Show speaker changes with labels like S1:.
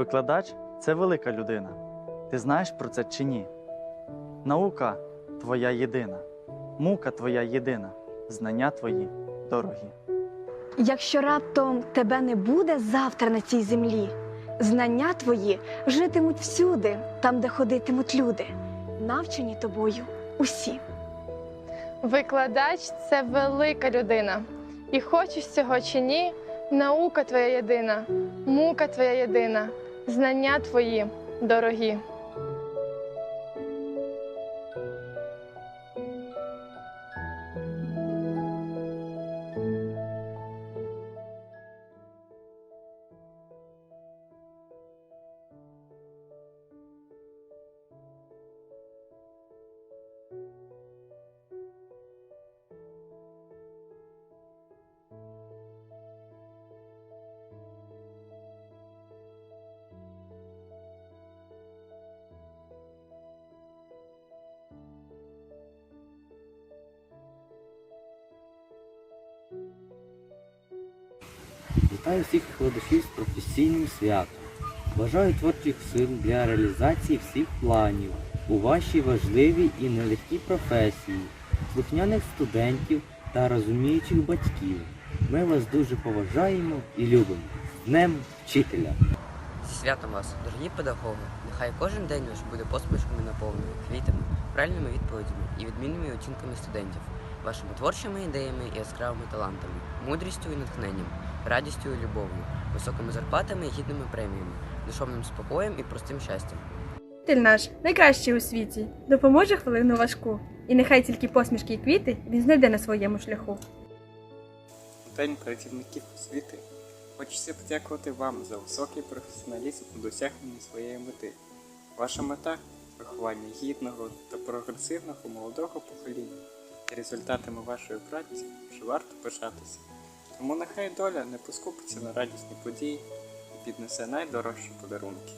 S1: Викладач це велика людина. Ти знаєш про це чи ні? Наука твоя єдина, мука твоя єдина, знання твої дорогі.
S2: Якщо раптом тебе не буде завтра на цій землі, знання твої житимуть всюди, там, де ходитимуть люди, навчені тобою усі.
S3: Викладач це велика людина. І хочеш цього чи ні, наука твоя єдина, мука твоя єдина, знання твої дорогі.
S4: Вітаю всіх викладачів з професійним святом. Бажаю творчих сил для реалізації всіх планів у вашій важливій і нелегкій професії, слухняних студентів та розуміючих батьків. Ми вас дуже поважаємо і любимо. Днем вчителя!
S5: Зі святом вас, дорогі педагоги! Нехай кожен день ваш буде посмішками наповнений, квітами, правильними відповідями і відмінними оцінками студентів, вашими творчими ідеями і яскравими талантами, мудрістю і натхненням, радістю і любов'ю, високими зарплатами і гідними преміями, душовним спокоєм і простим щастям.
S6: Вчитель наш найкращий у світі, допоможе хвилину важку, і нехай тільки посмішки і квіти він знайде на своєму шляху.
S7: День працівників освіти. Хочеться подякувати вам за високий професіоналізм у досягненні своєї мети. Ваша мета виховання гідного та прогресивного молодого покоління. І результатами вашої праці вже варто пишатися. Тому нехай доля не поскупиться на радісні події і піднесе найдорожчі подарунки.